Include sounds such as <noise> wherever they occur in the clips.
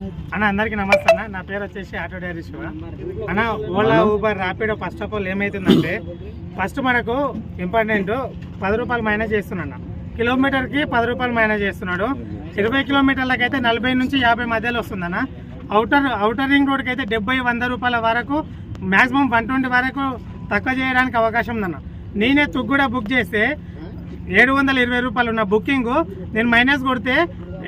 అన్న అందరికీ నమస్తే అన్న. నా పేరు వచ్చేసి ఆటో డైరీ శివ. అన్న Ola Uber Rapido first of all ఏమవుతుందంటే ఫస్ట్ మనకు ఇంపార్టెంట్ పది రూపాయలు మైనస్ చేస్తున్నా కిలోమీటర్కి పది రూపాయలు మైనస్ చేస్తున్నాడు. ఇరవై కిలోమీటర్లకి అయితే నలభై నుంచి యాభై మధ్యలో వస్తుందన్న అవుటర్ అవుటర్ రింగ్ రోడ్కి అయితే డెబ్బై వంద రూపాయల వరకు మ్యాక్సిమం వన్ ట్వంటీ వరకు తక్కువ చేయడానికి అవకాశం ఉందన్న నేనే తుగ్గు కూడా బుక్ చేస్తే ఏడు వందల ఇరవై రూపాయలు ఉన్న బుకింగ్ నేను మైనస్ కొడితే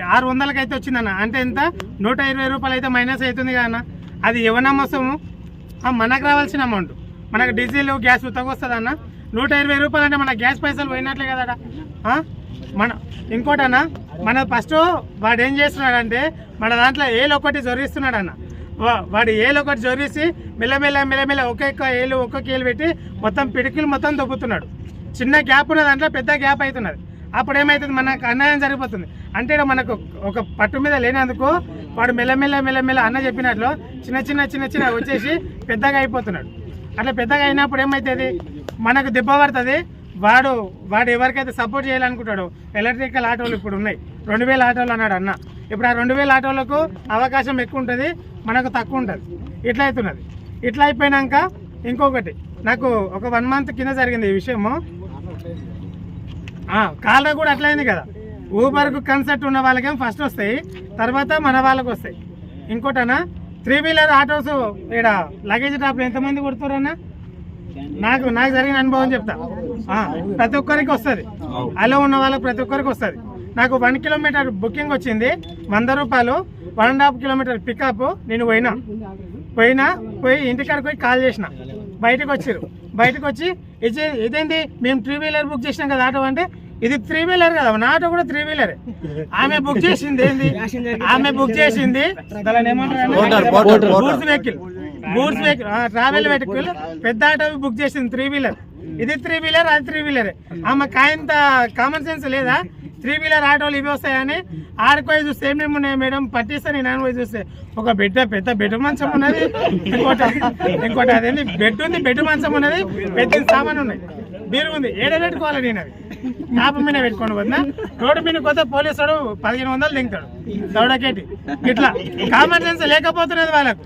ఆరు వందలకి అయితే వచ్చిందన్న. అంటే ఎంత? నూట ఇరవై రూపాయలు అయితే మైనస్ అవుతుంది కదన్న అది ఎవనమ్మసము? మనకు రావాల్సిన అమౌంట్ మనకు డీజిల్ గ్యాస్ ఉత్తగా వస్తుందన్న నూట ఇరవై రూపాయలు అంటే మన గ్యాస్ పైసలు పోయినట్లే కదడా మన ఇంకోటన్నా మన ఫస్ట్ వాడు ఏం చేస్తున్నాడంటే మన దాంట్లో ఏలు ఒకటి జొరిస్తున్నాడన్న. వా- వాడు ఏలు ఒకటి జొరిసి మెల్లమెల్ల మెల్లమెల్ల ఒక్కొక్క ఏలు ఒక్కొక్క ఏలు పెట్టి మొత్తం పిడికిలు మొత్తం దొబ్బుతున్నాడు. చిన్న గ్యాప్ ఉన్న దాంట్లో పెద్ద గ్యాప్ అవుతున్నది. అప్పుడు ఏమవుతుంది మనకు అన్యాయం జరిగిపోతుంది. అంటే మనకు ఒక పట్టు మీద లేనందుకు వాడు మెల్లమెల్ల మెల్లమెల్ల అన్న చెప్పినట్లు చిన్న చిన్న చిన్న చిన్న వచ్చేసి పెద్దగా అయిపోతున్నాడు. అట్లా పెద్దగా అయినప్పుడు ఏమవుతుంది మనకు దెబ్బ పడుతుంది. వాడు వాడు ఎవరికైతే సపోర్ట్ చేయాలనుకుంటాడో ఎలక్ట్రికల్ ఆటోలు ఇప్పుడు ఉన్నాయి. రెండు వేల ఆటోలు అన్నాడు అన్న. ఇప్పుడు ఆ రెండు వేల ఆటోలకు అవకాశం ఎక్కువ ఉంటుంది మనకు తక్కువ ఉంటుంది. ఇట్లా అవుతున్నది. ఇట్లా అయిపోయినాక ఇంకొకటి నాకు ఒక వన్ మంత్ కింద జరిగింది ఈ విషయము. కాలర్ కూడా అట్లయింది కదా. ఊబర్కు కన్సెప్ట్ ఉన్న వాళ్ళకేం ఫస్ట్ వస్తాయి తర్వాత మన వాళ్ళకి వస్తాయి. ఇంకోటనా త్రీ వీలర్ ఆటోస్ ఇక్కడ లగేజ్ టాప్లు ఎంతమంది కొడుతారన్నా? నాకు నాకు జరిగిన అనుభవం చెప్తా. ప్రతి ఒక్కరికి వస్తుంది. అలా ఉన్న వాళ్ళకి ప్రతి ఒక్కరికి వస్తుంది. నాకు వన్ కిలోమీటర్ బుకింగ్ వచ్చింది వంద రూపాయలు one and half kilometre pickup నేను పోయినా. పోయినా పోయి ఇంటికాడికి పోయి కాల్ చేసిన. బయటకు వచ్చారు బయటకు వచ్చి ఇది ఇదేంటి మేము త్రీ వీలర్ బుక్ చేసినాం కదా ఆటో అంటే ఇది త్రీ వీలర్ కదా నా ఆటో కూడా త్రీ వీలర్ ఆమె బుక్ చేసింది ఏంది? ఆమె బుక్ చేసింది goods vehicle goods vehicle travel vehicle పెద్ద ఆటో బుక్ చేసింది త్రీ వీలర్ ఇది త్రీ వీలర్ అది త్రీ వీలర్ ఆమె కాయంత కామన్ సెన్స్ లేదా? త్రీ వీలర్ ఆటోలు ఇవి వస్తాయని ఆడిపోయి చూస్తే ఏమేమి ఉన్నాయి మేడం? పట్టిస్తే నేను పోయి చూస్తే. ఒక బెడ్ పెద్ద బెడ్ మంచం ఉన్నది. ఇంకోటి ఇంకోటి అదేంటి బెడ్ ఉంది బెడ్ మంచం ఉన్నది. పెద్ద సామాన్ ఉన్నాయి. బీరు ఉంది. ఏడ పెట్టుకోవాలి నేను అది నాప మీద పెట్టుకోండి వద్దా రోడ్డు మీద కొత్త పోలీసు వాడు పదిహేను వందలు దింగుతాడు దౌడకేటి. ఇట్లా కామన్ సెన్స్ లేకపోతున్నది వాళ్ళకు.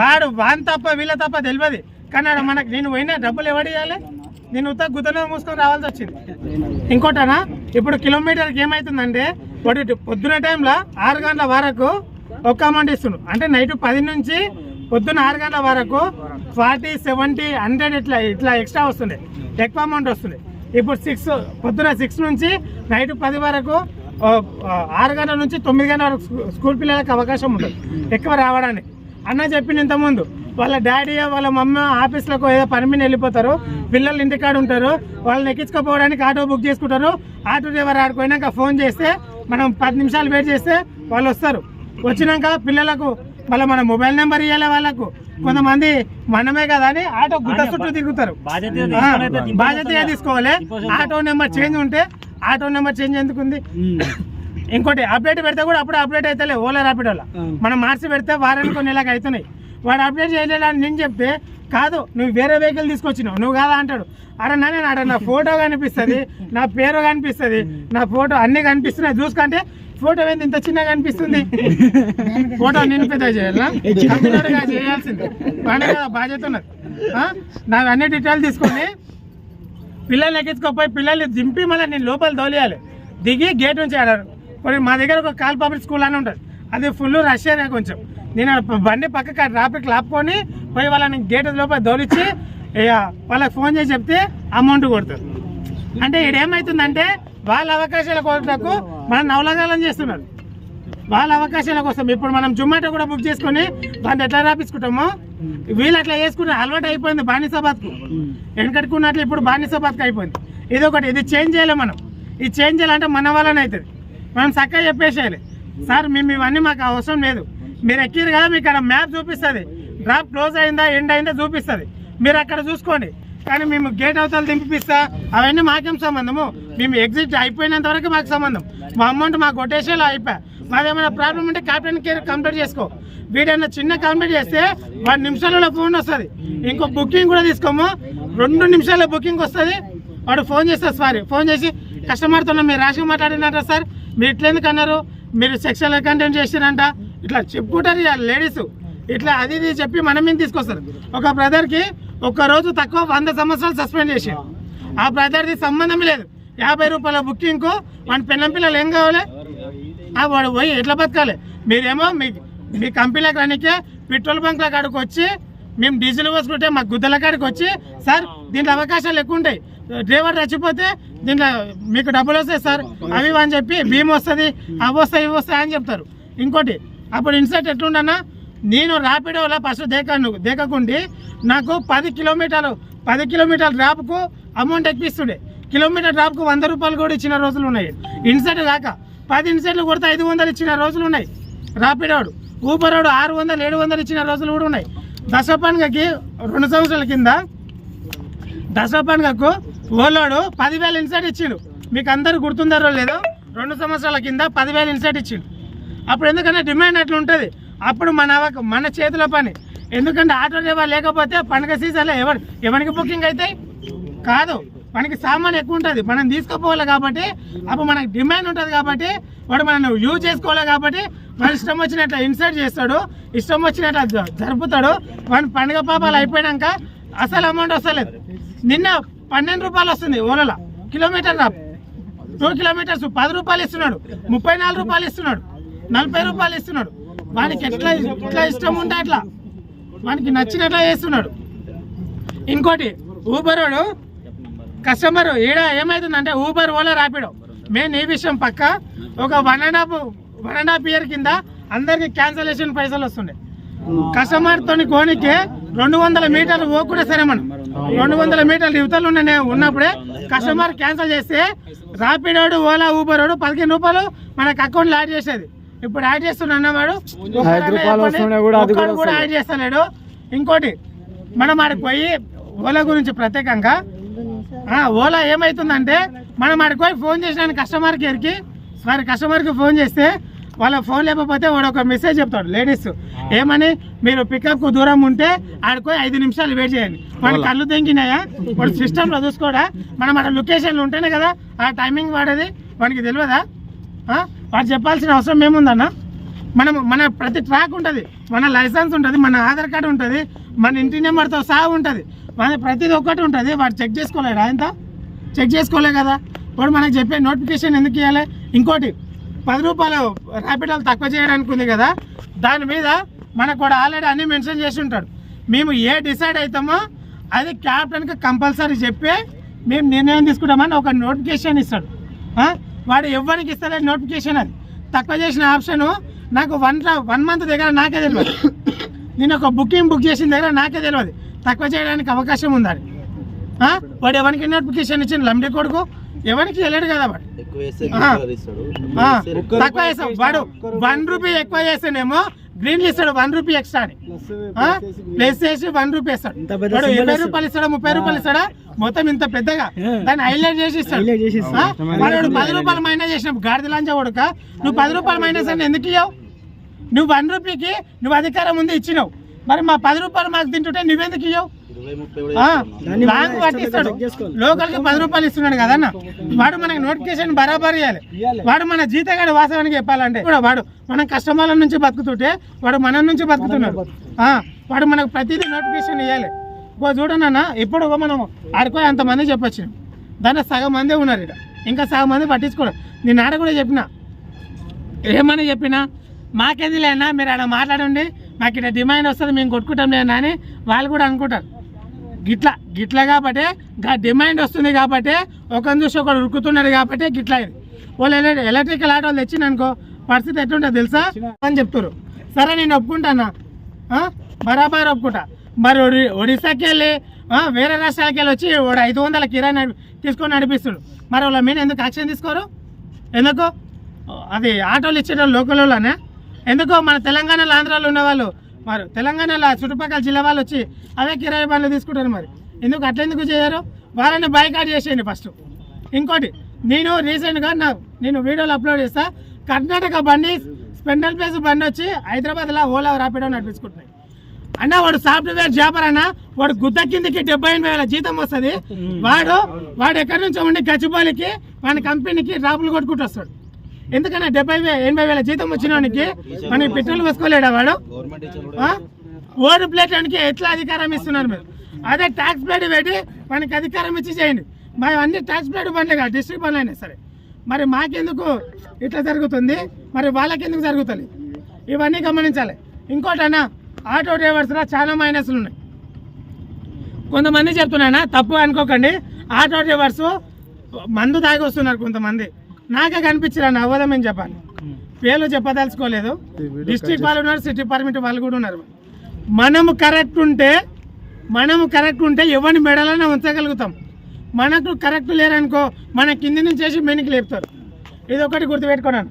వాడు వాన్ తప్ప వీళ్ళ తప్ప తెలియదు కానీ ఆడ మనకు నేను పోయినా డబ్బులు ఎవడియాలి నేను ఉత్త గుద్దనే మూసుకొని రావాల్సి వచ్చింది. ఇంకోటనా? ఇప్పుడు కిలోమీటర్కి ఏమవుతుందంటే ఒకటి పొద్దున టైంలో ఆరు గంటల వరకు ఒక్క అమౌంట్ ఇస్తున్నాడు అంటే నైట్ పది నుంచి పొద్దున ఆరు గంటల వరకు ఫార్టీ సెవెంటీ హండ్రెడ్ ఇట్లా ఇట్లా ఎక్స్ట్రా వస్తుంది ఎక్కువ అమౌంట్ వస్తుంది ఇప్పుడు సిక్స్ పొద్దున సిక్స్ నుంచి నైట్ పది వరకు ఆరు గంటల నుంచి తొమ్మిది గంటల వరకు స్కూల్ పిల్లలకు అవకాశం ఉంటుంది. ఎక్కువ రావడానికి. అన్న చెప్పింది ఇంతకుముందు. వాళ్ళ డాడీ వాళ్ళ మమ్మీ ఆఫీస్లకు ఏదో పని మీద వెళ్ళిపోతారు. పిల్లలు ఇంటికాడ ఉంటారు. వాళ్ళని ఎక్కించుకోపోవడానికి ఆటో బుక్ చేసుకుంటారు. ఆటో డ్రైవర్ ఆడుకోయినాక ఫోన్ చేస్తే మనం పది నిమిషాలు వెయిట్ చేస్తే వాళ్ళు వస్తారు. వచ్చినాక పిల్లలకు మళ్ళీ మన మొబైల్ నెంబర్ ఇవ్వాలి వాళ్ళకు. కొంతమంది మనమే కదా అని ఆటో గుట్ట చుట్టూ తిరుగుతారు. ఆ, బాధ్యతగా తీసుకోవాలి. ఆటో నెంబర్ చేంజ్ ఉంటే ఆటో నెంబర్ చేంజ్ ఎందుకుంది ఇంకోటి అప్డేట్ పెడితే కూడా అప్పుడు అప్డేట్ అవుతలే ఓలా ర్యాపిడోలా మనం మార్చి పెడితే వారానికి కొన్ని నెలలకు అవుతున్నాయి. వాడు అప్డేట్ చేయలేదని నేను చెప్తే కాదు నువ్వు వేరే వెహికల్ తీసుకొచ్చినావు నువ్వు కాదా? అంటాడు. అరే నాన్న ఆడ నా ఫోటో కనిపిస్తుంది <laughs> నా పేరు కనిపిస్తుంది నా ఫోటో అన్ని కనిపిస్తున్నాయి. చూసుకుంటే ఫోటో ఏంది? ఇంత చిన్నగా కనిపిస్తుంది. <laughs> ఫోటో నేను పెద్ద చేయాలా? <laughs> కంప్యూటర్గా చేయాల్సింది. వాడి మీద బాధ్యత ఉన్నది? నాకు అన్ని డీటెయిల్ తీసుకొని పిల్లల్ని ఎక్కించుకోపోయి పిల్లల్ని దింపి మళ్ళీ నేను లోపల తోలియాలి. దిగి గేట్ నుంచి ఆడారు మరి మా దగ్గర ఒక కాల్ పబ్లిక్ స్కూల్ అని ఉంటుంది. అది ఫుల్ రష్ ఏరియా కొంచెం. నేను బండి పక్కకి ట్రాఫిక్ లాపుకొని పోయి వాళ్ళని గేట్ లోపల దోలిచ్చి వాళ్ళకి ఫోన్ చేసి చెప్తే అమౌంట్ కొడతారు. అంటే ఇక్కడ ఏమవుతుందంటే వాళ్ళ అవకాశాల కొరకు మనం నవలగాలం చేస్తున్నారు. వాళ్ళ అవకాశాల కోసం ఇప్పుడు మనం జొమాటో కూడా బుక్ చేసుకొని దాన్ని ఎట్లా రాపించుకుంటామో వీళ్ళు అట్లా చేసుకుంటే అలవాటు అయిపోయింది బానిసాబాద్కు వెనకట్టుకున్నట్లు ఇప్పుడు బానిస అయిపోయింది. ఇది ఒకటి ఇది చేంజ్ చేయాలి మనం. ఇది చేంజ్ చేయాలంటే మన వల్లనే అవుతుంది. మనం చక్కగా చెప్పేసేయాలి. సార్ మేము ఇవన్నీ మాకు అవసరం లేదు. మీరు ఎక్కిరు కదా మీకు అక్కడ మ్యాప్ చూపిస్తుంది. డ్రాప్ క్లోజ్ అయిందా ఎండ్ అయిందా చూపిస్తుంది. మీరు అక్కడ చూసుకోండి. కానీ మేము గేట్ అవతల దింపిస్తా అవన్నీ మాకేం సంబంధము? మేము ఎగ్జిట్ అయిపోయినంత వరకు మాకు సంబంధం. మా అమౌంట్ మాకు కొటేషన్లో అయిపోయా మాదేమైనా ప్రాబ్లం ఉంటే క్యాప్టెన్ కేర్ కంప్లీట్ చేసుకో. వీడైనా చిన్న కంప్లీట్ చేస్తే వాడి నిమిషాలలో ఫోన్ వస్తుంది. ఇంకో బుకింగ్ కూడా తీసుకోము. రెండు నిమిషాల్లో బుకింగ్ వస్తుంది. వాడు ఫోన్ చేస్తారు సారీ ఫోన్ చేసి కస్టమర్తో మీరు రాష్ట్రం మాట్లాడినట్ట సార్? మీరు ఇట్లెందుకు అన్నారు? మీరు సెక్షువల్ కంటెంట్ చేసిరంట ఇట్లా చెప్పుకుంటారు లేడీస్. ఇట్లా అది ఇది చెప్పి మనం మీద తీసుకొస్తారు. ఒక బ్రదర్కి ఒక్క రోజు తక్కువ వంద సంవత్సరాలు సస్పెండ్ చేసి. ఆ బ్రదర్ది సంబంధం లేదు. యాభై రూపాయల బుకింగ్కు మన పిల్లం పిల్లలు ఏం కావాలి? ఆ వాడు పోయి ఎట్లా బతకాలి? మీరేమో మీ మీ కంపెనీలకు రానికే పెట్రోల్ బంక్ల కాడికి వచ్చి మేము డీజిల్ పోసుకుంటే మా గుద్దల కాడికి వచ్చి సార్ దీంట్లో అవకాశాలు ఎక్కువ ఉంటాయి. డ్రైవర్ చచ్చిపోతే దీంట్లో మీకు డబ్బులు వస్తాయి సార్. అవి అని చెప్పి భీమ్ వస్తుంది అవి వస్తాయి ఇవి వస్తాయి అని చెప్తారు. ఇంకోటి అప్పుడు ఇన్సెట్ ఎట్లుండన్నా నేను ర్యాపిడోలో ఫస్ట్ దేకాను దేకకుండి నాకు పది కిలోమీటర్లు పది కిలోమీటర్ల డ్రాప్కు అమౌంట్ ఎక్కిస్తుండే. కిలోమీటర్ డ్రాప్కు వంద రూపాయలు కూడా ఇచ్చిన రోజులు ఉన్నాయి. ఇన్సెట్ దాకా పది ఇన్సెట్లు కొడితే ఐదు వందలు ఇచ్చిన రోజులు ఉన్నాయి. ర్యాపిడోడు ఊబరోడు ఆరు వందలు ఏడు వందలు ఇచ్చిన రోజులు కూడా ఉన్నాయి. దసరా పండుగకి రెండు సంవత్సరాల కింద దసరా పండుగకు ఓలోడు పదివేలు ఇన్సెట్ ఇచ్చిండు. మీకు అందరు గుర్తుందారో లేదో రెండు సంవత్సరాల కింద పదివేలు ఇన్సెట్ ఇచ్చిండు. అప్పుడు ఎందుకంటే డిమాండ్ అట్లా ఉంటుంది. అప్పుడు మన మన చేతిలో పని. ఎందుకంటే ఆటో డ్రైవర్ లేకపోతే పండుగ సీజన్లో ఎవరు ఎవరికి బుకింగ్ అవుతాయి కాదు. మనకి సామాన్ ఎక్కువ ఉంటుంది. మనం తీసుకుపోవాలి కాబట్టి అప్పుడు మనకి డిమాండ్ ఉంటుంది కాబట్టి వాడు మనం యూజ్ చేసుకోవాలి కాబట్టి మన ఇష్టం వచ్చినట్లు ఇన్సర్ట్ చేస్తాడు. ఇష్టం వచ్చినట్లు జరుపుతాడు. మన పండుగ పాపాలు అయిపోయాక అసలు అమౌంట్ వస్తలేదు. నిన్న పన్నెండు రూపాయలు వస్తుంది ఓలలో. కిలోమీటర్ టూ కిలోమీటర్స్ పది రూపాయలు ఇస్తున్నాడు. ముప్పై నాలుగు రూపాయలు ఇస్తున్నాడు. నలభై రూపాయలు ఇస్తున్నాడు. వానికి ఎట్లా ఎట్లా ఇష్టం ఉంటే అట్లా. వానికి నచ్చినట్లా చేస్తున్నాడు. ఇంకోటి ఊబరోడు కస్టమర్ ఈడ ఏమవుతుందంటే ఊబర్ ఓలా రాపిడో. మెయిన్ ఈ విషయం పక్క. ఒక one and half one and half year కింద అందరికి క్యాన్సలేషన్ పైసలు వస్తుండే కస్టమర్ తోని కోనికి రెండు వందల మీటర్లు పోకుండా సరే మనం. రెండు వందల మీటర్లు యువతలు ఉన్నప్పుడే కస్టమర్ క్యాన్సిల్ చేస్తే రాపిడోడు ఓలా ఊబరోడు పదిహేను రూపాయలు మనకు అకౌంట్లో యాడ్ చేసేది. ఇప్పుడు యాడ్ చేస్తున్నా అన్నవాడు కూడా యాడ్ చేస్తలేడు. ఇంకోటి మనం ఆడికి పోయి ఓలా గురించి ప్రత్యేకంగా ఆ, ఓలా ఏమవుతుందంటే మనం ఆడికి పోయి ఫోన్ చేసిన కస్టమర్ కేర్కి మరి కస్టమర్కి ఫోన్ చేస్తే వాళ్ళ ఫోన్ లేకపోతే వాడు ఒక మెసేజ్ చెప్తాడు లేడీస్ ఏమని? మీరు పికప్కు దూరం ఉంటే ఆడికి పోయి ఐదు నిమిషాలు వెయిట్ చేయండి. మన కళ్ళు తెంగినాయా? వాడు సిస్టంలో చూసుకోడా? మనం అక్కడ లొకేషన్లు ఉంటేనే కదా ఆ టైమింగ్ వాడేది? వానికి తెలియదా? వాడు చెప్పాల్సిన అవసరం ఏముందన్న? మనం మన ప్రతి ట్రాక్ ఉంటుంది. మన లైసెన్స్ ఉంటుంది మన ఆధార్ కార్డు ఉంటుంది మన ఇంటి నెంబర్తో సహా ఉంటుంది. మన ప్రతిది ఒక్కటి ఉంటుంది వాడు చెక్ చేసుకోలేడు? ఆయనతో చెక్ చేసుకోలే కదా. వాడు మనకు చెప్పే నోటిఫికేషన్ ఎందుకు ఇవ్వాలి ఇంకోటి పది రూపాయలు ర్యాపిడోలు తక్కువ చేయడానికి ఉంది కదా. దాని మీద మనకు కూడా ఆల్రెడీ అన్ని మెన్షన్ చేసి ఉంటాడు. మేము ఏ డిసైడ్ అవుతామో అది క్యాప్టెన్కి కంపల్సరీ చెప్పి మేము నిర్ణయం తీసుకుంటామని ఒక నోటిఫికేషన్ ఇస్తాడు. వాడు ఎవరికి ఇస్తాడే నోటిఫికేషన్ అది. తక్కువ చేసిన ఆప్షన్ నాకు వన్ వన్ మంత్ దగ్గర నాకే తెలియదు నేను ఒక బుకింగ్ బుక్ చేసిన దగ్గర నాకే తెలియదు తక్కువ చేయడానికి అవకాశం ఉందని? వాడు ఎవరికి నోటిఫికేషన్ ఇచ్చిన లంబడి కొడుకు? ఎవరికి వెళ్ళాడు కదా వాడు. తక్కువ చేస్తాం వాడు వన్ రూపీ ఎక్కువ చేస్తేనేమో గ్రీన్ ఇస్తాడు వన్ రూపీ ఎక్స్ట్రా అని? ప్లస్ చేసి వన్ రూపీ ఇస్తాడు symbol ఇరవై. రూపాయలు ఇస్తాడా ముప్పై రూపాయలు ఇస్తాడా? మొత్తం ఇంత పెద్దగా. దాన్ని హైలైట్ చేసి ఇస్తాడు? వాడు పది రూపాయలు మైనస్ చేసినప్పుడు గాడిద లాంచా కొడుక. నువ్వు పది రూపాయలు మైనస్ అని ఎందుకు ఇవ్వవు నువ్వు వన్ రూపీకి నువ్వు అధికారం ముందు ఇచ్చినావు. మరి మా పది రూపాయలు మాకు తింటుంటే నువ్వెందుకు ఇవ్వవు మనం పట్టిస్తాడు. చెక్ చేసుకోవాలి. లోకల్కి పది రూపాయలు ఇస్తున్నాడు కదన్న వాడు మనకి నోటిఫికేషన్ బరాబర్ ఇవ్వాలి వాడు మన జీతగాడు వాస్తవానికి చెప్పాలంటే కూడా వాడు మనం కస్టమర్ల నుంచి బతుకుతుంటే వాడు మన నుంచి బతుకుతున్నాడు. ఆ, వాడు మనకు ప్రతిదీ నోటిఫికేషన్ ఇవ్వాలి ఓ చూడనన్న ఇప్పుడు మనం ఆడుకో అంతమంది చెప్పొచ్చు దాంట్లో సగం మందే ఉన్నారు ఇక్కడ ఇంకా సగం మంది పట్టించుకోరు. నేను ఆడ కూడా చెప్పిన. ఏమని చెప్పినా? మాకేది లేనా మీరు ఆడ మాట్లాడండి. మాకు ఇక్కడ డిమాండ్ వస్తుంది మేము కొట్టుకుంటాం లేనా అని వాళ్ళు కూడా అనుకుంటారు. గిట్లా గిట్లా కాబట్టి గా డిమాండ్ వస్తుంది కాబట్టి ఒకరిని చూసి ఒకడు ఉరుకుతున్నాడు కాబట్టి గిట్లా అయింది. వాళ్ళు ఎల- ఎలక్ట్రికల్ ఆటోలు తెచ్చింది అనుకో పరిస్థితి ఎట్లుంటుంది తెలుసా? అని చెప్తారు సరే నేను ఒప్పుకుంటానా? బరాబర్ ఒప్పుకుంటా. మరి ఒడి ఒడిశాకి వెళ్ళి వేరే రాష్ట్రాలకి వెళ్ళి వచ్చి వాడు ఐదు వందల కిరాయి తీసుకొని నడిపిస్తాడు. మరి వాళ్ళ మీద ఎందుకు యాక్షన్ తీసుకోరు? ఎందుకు? అది ఆటోలు ఇచ్చేట లోకల్ వాళ్ళనే. ఎందుకో? మన తెలంగాణలో ఆంధ్రాలో ఉన్న వాళ్ళు మరి తెలంగాణలో చుట్టుపక్కల జిల్లా వాళ్ళు వచ్చి అవే కిరాయి బండ్లు తీసుకుంటారు మరి. ఎందుకు అట్లా ఎందుకు చేయరు? వాళ్ళని బైకాట్ చేసేయండి ఫస్ట్ ఇంకోటి నేను రీసెంట్గా నా నేను వీడియోలు అప్లోడ్ చేస్తా. కర్ణాటక బండి స్పెండల్ ప్లేస్ బండి వచ్చి హైదరాబాద్లో ఓలా రాపిడో నడిపించుకుంటున్నాయి. అన్న వాడు సాఫ్ట్వేర్ జాబర్ అన్న వాడు గుద్ద కిందకి డెబ్బై ఎనిమిది వేల జీతం వస్తుంది. వాడు వాడు ఎక్కడి నుంచో ఉండి గచ్చిబౌలికి వాడి కంపెనీకి రాపులు కొట్టుకుంటూ వస్తాడు. ఎందుకన్నా డెబ్బై ఎనభై వేల జీతం వచ్చినవానికి మనకి పెట్రోల్ వేసుకోలేడా వాడు? ఓటు ప్లేట్లకి ఎట్లా అధికారం ఇస్తున్నారు మీరు? అదే ట్యాక్స్ ప్లేట్ పెట్టి మనకి అధికారం ఇచ్చి చేయండి. మరి అన్ని ట్యాక్స్ ప్లేట్ బండ్లే కాదు డిస్ట్రిక్ట్ బండ్లు అయినా సరే. మరి మాకెందుకు ఇట్లా జరుగుతుంది? మరి వాళ్ళకెందుకు జరుగుతుంది? ఇవన్నీ గమనించాలి. ఇంకోటి అన్న ఆటో డ్రైవర్స్లో చాలా మైనస్లు ఉన్నాయి. కొంతమంది చెప్తున్నానా తప్పు అనుకోకండి. ఆటో డ్రైవర్స్ మందు తాగి వస్తున్నారు కొంతమంది. నాకే కనిపించారు అవ్వదమని చెప్పాలి? పేర్లు చెప్పదలుచుకోలేదు. డిస్ట్రిక్ట్ వాళ్ళు ఉన్నారు సిటీ పర్మిట్ వాళ్ళు కూడా ఉన్నారు. మనము కరెక్ట్ ఉంటే మనము కరెక్ట్ ఉంటే ఎవరిని మెడలైనా ఉంచగలుగుతాం. మనకు కరెక్ట్ లేరనుకో మన కింది నుంచి చేసి మెనికి లేపుతారు. ఇది ఒకటి గుర్తుపెట్టుకున్నాను.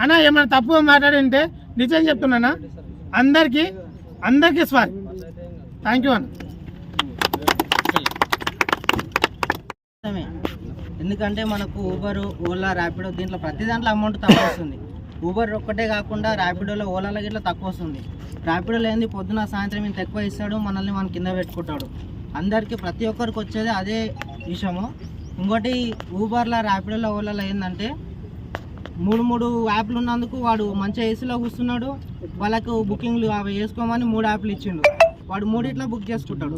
అన్న ఏమైనా తప్పుగా మాట్లాడింటే నిజం చెప్తున్నానా? అందరికీ అందరికీ సారీ థ్యాంక్ యూ అన్న. ఎందుకంటే మనకు ఊబర్ ఓలా ర్యాపిడో దీంట్లో ప్రతి దాంట్లో అమౌంట్ తక్కువ వస్తుంది. ఊబర్ ఒక్కటే కాకుండా ర్యాపిడోలో ఓలాలో గిట్లా తక్కువ వస్తుంది. ర్యాపిడోలో ఏంది? పొద్దున సాయంత్రం ఇంత ఎక్కువ ఇస్తాడు మనల్ని మన కింద పెట్టుకుంటాడు. అందరికీ ప్రతి ఒక్కరికి వచ్చేది అదే విషయము. ఇంకోటి ఊబర్లో ర్యాపిడోలో ఓలాలో ఏంటంటే మూడు మూడు యాప్లు ఉన్నందుకు వాడు మంచిగా ఏసీలో కూర్చున్నాడు వాళ్ళకు బుకింగ్లు అవి వేసుకోమని మూడు యాప్లు ఇచ్చిండు. వాడు మూడిట్లో బుక్ చేసుకుంటాడు.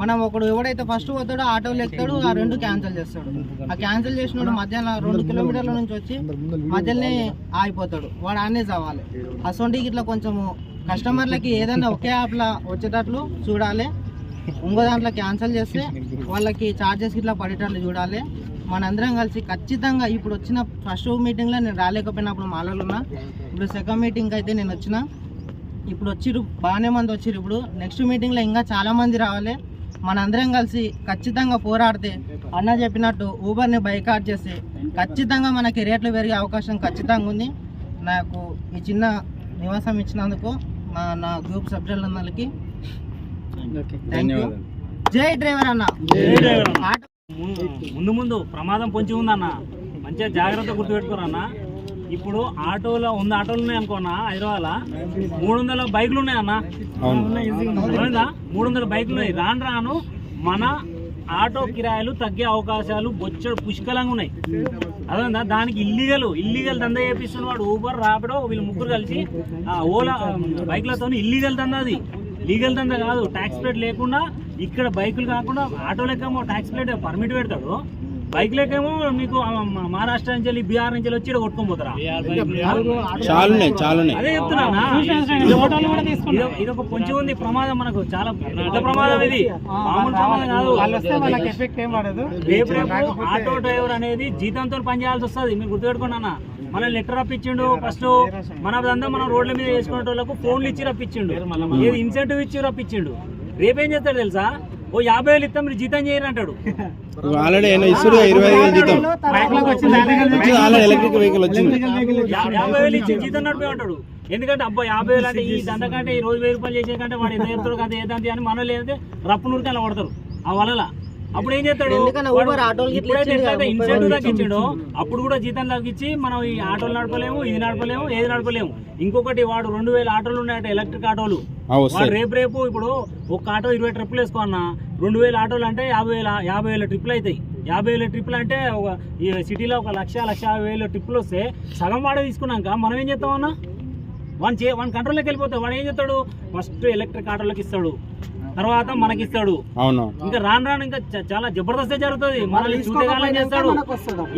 మనం ఒకడు ఎవడైతే ఫస్ట్ పోతాడో ఆటోలు ఎక్కుతాడు ఆ రెండు క్యాన్సిల్ చేస్తాడు. ఆ క్యాన్సిల్ చేసినోడు మధ్యాహ్నం రెండు కిలోమీటర్ల నుంచి వచ్చి మధ్యలోనే ఆగిపోతాడు. వాడు ఆనే చావాలి. అసొంటికి ఇట్లా కొంచెము కస్టమర్లకి <laughs> ఏదైనా ఒకే యాప్లో వచ్చేటట్లు చూడాలి. ఇంకో దాంట్లో క్యాన్సిల్ చేస్తే వాళ్ళకి ఛార్జెస్ ఇట్లా పడేటట్లు చూడాలి. మనందరం కలిసి ఖచ్చితంగా ఇప్పుడు వచ్చిన ఫస్ట్ మీటింగ్లో నేను రాలేకపోయినప్పుడు మాలలో ఉన్నా ఇప్పుడు సెకండ్ మీటింగ్ అయితే నేను వచ్చిన. ఇప్పుడు వచ్చిర్రు బాగానే మంది వచ్చిర్రు ఇప్పుడు నెక్స్ట్ మీటింగ్లో ఇంకా చాలా మంది రావాలి. మనందరం కలిసి ఖచ్చితంగా పోరాడితే అన్న చెప్పినట్టు ఊబర్ని బైకాట్ చేస్తే ఖచ్చితంగా మనకి రేట్లు పెరిగే అవకాశం ఖచ్చితంగా ఉంది. నాకు ఈ చిన్న నివాసం ఇచ్చినందుకు మా నా గ్రూప్ సభ్యులందరికీ థ్యాంక్ యూ జై డ్రైవర్ అన్న. ముందు ముందు ప్రమాదం పొంచి ఉందన్న. మంచిగా జాగ్రత్త గుర్తుపెట్టుకోరన్న ఇప్పుడు ఆటోలో వంద ఆటోలు ఉన్నాయి అనుకోనా? హైదరాబాద్ మూడు వందల బైకులు ఉన్నాయన్న? మూడు వందల బైకులు ఉన్నాయి. రాను రాను మన ఆటో కిరాయిలు తగ్గే అవకాశాలు బొచ్చడు పుష్కలంగా ఉన్నాయి. అదేందా దానికి ఇల్లీగల్ ఇల్లీగల్ దందా చేపిస్తున్న వాడు ఊబర్ రాపిడో వీళ్ళు ముగ్గురు కలిసి ఆ ఓలా బైక్లతో ఇల్లీగల్ దందా అది. లీగల్ దందా కాదు. ట్యాక్స్ ప్లేట్ లేకుండా ఇక్కడ బైకులు కాకుండా ఆటోలకేమో ట్యాక్స్ ప్లేట్ పర్మిట్ పెడతాడు. బైక్లకేమో మీకు ఆ మ- మహారాష్ట్ర నుంచి వెళ్ళి బీహార్ నుంచి వెళ్ళి వచ్చి ఈడ కొట్టుకొని పోతారా? చాలున్నాయి చాలున్నాయి అదే చెప్తున్నా. ఇది ఒక పొంచి ఉంది ప్రమాదం మనకు. చాలా పెద్ద ప్రమాదం ఇది. మామూలు ప్రమాదం కాదు. వాళ్ళు వస్తే వాళ్ళకి ఎఫెక్ట్ ఏం పడదు రేపు రేపు ఆటో డ్రైవర్ అనేది జీతంతో పని చేయాల్సి వస్తుంది. మీరు గుర్తుపెట్టుకోండి అన్న. మన లెటర్ రప్పించిండు ఫస్ట్. మన అంతా మనం రోడ్ల మీద వేసుకునే వాళ్ళకు ఫోన్లు ఇచ్చి రప్పించిండు. ఏది ఇన్సెంటివ్ ఇచ్చి రప్పించిండు. రేపేం చేస్తాడు తెలుసా? ఓ యాభై వేలు ఇస్తాం మీరు జీతం చేయరు అంటాడు. ఆల్రెడీ ఏమో ఇస్తుడు ఇరవై వేలు జీతం. ఆల్రెడీ ఎలక్ట్రిక్ వెహికల్ వచ్చింది. యాభై వేలు ఇచ్చి జీతం నడిపే ఎందుకంటే అబ్బా యాభై వేలు అంటే ఈ దంద కంటే ఈ రోజు వెయ్యి రూపాయలు చేసే కంటే వాడు ఎంత చెప్తాడు కదా ఏదంతి అని మనలో లేదంటే రప్పు అలా పడతారు ఆ వలల. అప్పుడు ఏం చేస్తాడు? ఇన్సెంటివ్ తగ్గించాడో అప్పుడు కూడా జీతం తగ్గించి మనం ఈ ఆటోలు నడపలేము ఇది నడపలేము ఏది నడపలేము. ఇంకొకటి వాడు రెండు వేల ఆటోలు ఉన్నాయట ఎలక్ట్రిక్ ఆటోలు. వాడు రేపు రేపు ఇప్పుడు ఒక ఆటో ఇరవై ట్రిప్పులు వేసుకో అన్న రెండు వేల ఆటోలు అంటే యాభై వేల యాభై వేల ట్రిప్పులు అవుతాయి. యాభై వేల ట్రిప్పులు అంటే ఒక ఈ సిటీలో ఒక లక్ష లక్ష యాభై వేల ట్రిప్పులు వస్తే సగం వాడే తీసుకున్నాక మనం ఏం చేస్తాం అన్న? వాన్ చే వాన్ కంట్రోల్లోకి వెళ్ళిపోతాడు వాడు ఏం చేస్తాడు? ఫస్ట్ ఎలక్ట్రిక్ ఆటోలకు ఇస్తాడు. తర్వాత మనకి ఇస్తాడు అవును. ఇంకా రాను రాను ఇంకా చాలా జబర్దస్త్ జరుగుతుంది. మనల్ని చేస్తాడు.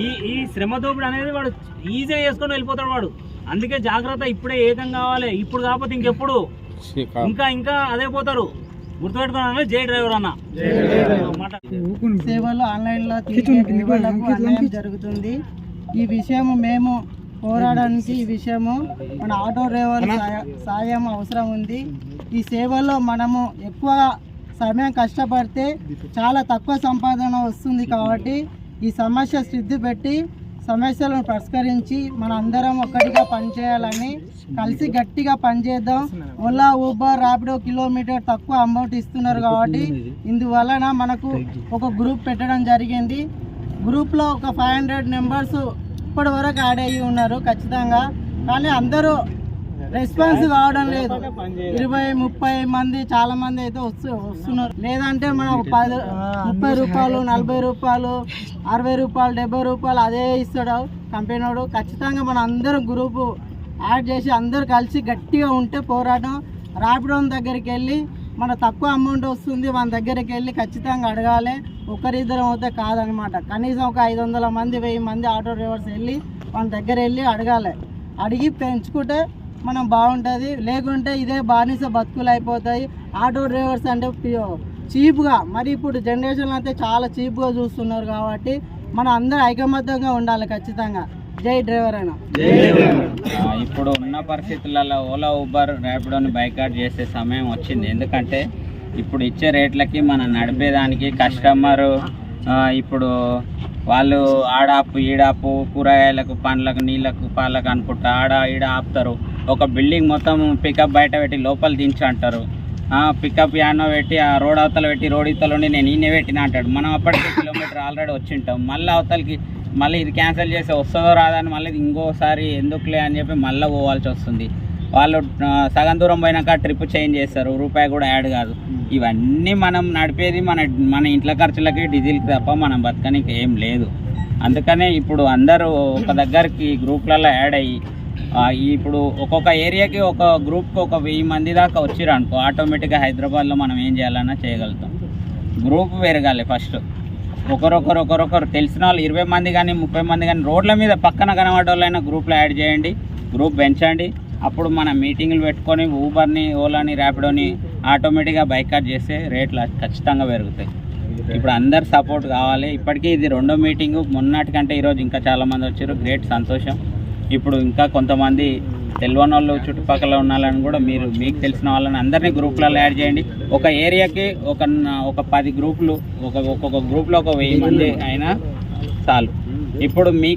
ఈ ఈ శ్రమ దోపిడి అనేది వాడు ఈజీగా చేసుకొని వెళ్ళిపోతాడు వాడు. అందుకే జాగ్రత్త ఇప్పుడే ఏకం కావాలి. ఇప్పుడు కాకపోతే ఇంకెప్పుడు? ఇంకా ఇంకా అదే పోతారు. గుర్తుపెట్టుకున్నాను జై డ్రైవర్ అన్న. సేవలు ఆన్లైన్లో జరుగుతుంది. ఈ విషయం మేము పోరాడడానికి ఈ విషయము మన ఆటో డ్రైవర్ సాయ- సాయం అవసరం ఉంది. ఈ సేవలో మనము ఎక్కువ సమయం కష్టపడితే చాలా తక్కువ సంపాదన వస్తుంది కాబట్టి ఈ సమస్య శ్రద్ధ పెట్టి సమస్యలను పరిష్కరించి మన అందరం ఒక్కటిగా పనిచేయాలని కలిసి గట్టిగా పనిచేద్దాం. ఓలా ఊబర్ ర్యాపిడో కిలోమీటర్ తక్కువ అమౌంట్ ఇస్తున్నారు కాబట్టి ఇందువలన మనకు ఒక గ్రూప్ పెట్టడం జరిగింది. గ్రూప్లో ఒక ఫైవ్ హండ్రెడ్ మెంబర్స్ ఇప్పటి వరకు యాడ్ అయ్యి ఉన్నారు ఖచ్చితంగా. కానీ అందరూ రెస్పాన్స్ కావడం లేదు. ఇరవై ముప్పై మంది చాలా మంది అయితే వస్తు వస్తున్నారు. లేదంటే మనం పది ముప్పై రూపాయలు నలభై రూపాయలు అరవై రూపాయలు డెబ్బై రూపాయలు అదే ఇస్తాడు కంపెనీ వాడు ఖచ్చితంగా మన అందరం గ్రూపు యాడ్ చేసి అందరు కలిసి గట్టిగా ఉంటే పోరాటం. రాపిడం దగ్గరికి వెళ్ళి మన తక్కువ అమౌంట్ వస్తుంది మన దగ్గరికి వెళ్ళి ఖచ్చితంగా అడగాలి. ఒకరిద్దరం అయితే కాదనమాట. కనీసం ఒక ఐదు వందల మంది వెయ్యి మంది ఆటో డ్రైవర్స్ వెళ్ళి మన దగ్గర వెళ్ళి అడగాలి. అడిగి పెంచుకుంటే మనం బాగుంటుంది. లేకుంటే ఇదే బానిస బతుకులు అయిపోతాయి. ఆటో డ్రైవర్స్ అంటే చీప్గా. మరి ఇప్పుడు జనరేషన్ అయితే చాలా చీప్గా చూస్తున్నారు కాబట్టి మనం అందరూ ఐకమత్యంగా ఉండాలి ఖచ్చితంగా. జై డ్రైవర్ అయినా ఇప్పుడు ఉన్న పరిస్థితులలో ఓలా ఊబర్ ర్యాపిడోని బైకాట్ చేసే సమయం వచ్చింది. ఎందుకంటే ఇప్పుడు ఇచ్చే రేట్లకి మనం నడిపేదానికి కస్టమరు ఇప్పుడు వాళ్ళు ఆడాపు ఈడాపు కూరగాయలకు పండ్లకు నీళ్ళకు పాలకు అనుకుంటా ఆడ ఈడ ఆపుతారు. ఒక బిల్డింగ్ మొత్తం పికప్ బయట పెట్టి లోపల దించి అంటారు పికప్ యానో పెట్టి ఆ రోడ్ అవతల పెట్టి రోడ్ ఇవతల ఉండి నేను ఈయన పెట్టిన అంటాడు. మనం అప్పటికి కిలోమీటర్ ఆల్రెడీ వచ్చింటాం. మళ్ళీ అవతలకి మళ్ళీ ఇది క్యాన్సిల్ చేస్తే వస్తుందో రాదని మళ్ళీ ఇంకోసారి ఎందుకులే అని చెప్పి మళ్ళీ పోవాల్సి వస్తుంది. వాళ్ళు సగం దూరం పోయినాక ట్రిప్ చేంజ్ చేస్తారు. రూపాయి కూడా యాడ్ కాదు. ఇవన్నీ మనం నడిపేది మన మన ఇంట్లో ఖర్చులకి డీజిల్కి తప్ప మనం బతకనికి ఏం లేదు. అందుకనే ఇప్పుడు అందరూ ఒక దగ్గరికి గ్రూప్లలో యాడ్ అయ్యి ఇప్పుడు ఒక్కొక్క ఏరియాకి ఒక గ్రూప్కి ఒక వెయ్యి మంది దాకా వచ్చిర్రు అనుకో ఆటోమేటిక్గా హైదరాబాద్లో మనం ఏం చేయాలన్నా చేయగలుగుతాం. గ్రూప్ పెరగాలి ఫస్ట్. ఒకరొకరు ఒకరొకరు తెలిసిన వాళ్ళు ఇరవై మంది కానీ ముప్పై మంది కానీ రోడ్ల మీద పక్కన కనబడేవాళ్ళైనా గ్రూప్లో యాడ్ చేయండి గ్రూప్ పెంచండి. అప్పుడు మన మీటింగ్లు పెట్టుకొని ఊబర్ని ఓలాని ర్యాపిడోని ఆటోమేటిక్గా బైకాట్ చేస్తే రేట్లు ఖచ్చితంగా పెరుగుతాయి. ఇప్పుడు అందరు సపోర్ట్ కావాలి. ఇప్పటికీ ఇది రెండో మీటింగు మొన్నటికంటే ఈరోజు ఇంకా చాలామంది వచ్చారు. గ్రేట్ సంతోషం. ఇప్పుడు ఇంకా కొంతమంది తెలియని వాళ్ళు చుట్టుపక్కల ఉన్న వాళ్ళని కూడా మీరు మీకు తెలిసిన వాళ్ళని అందరినీ గ్రూప్లలో యాడ్ చేయండి. ఒక ఏరియాకి ఒక ఒక పది గ్రూపులు ఒక ఒక్కొక్క గ్రూప్లో ఒక వెయ్యి మంది అయినా చాలు. ఇప్పుడు మీ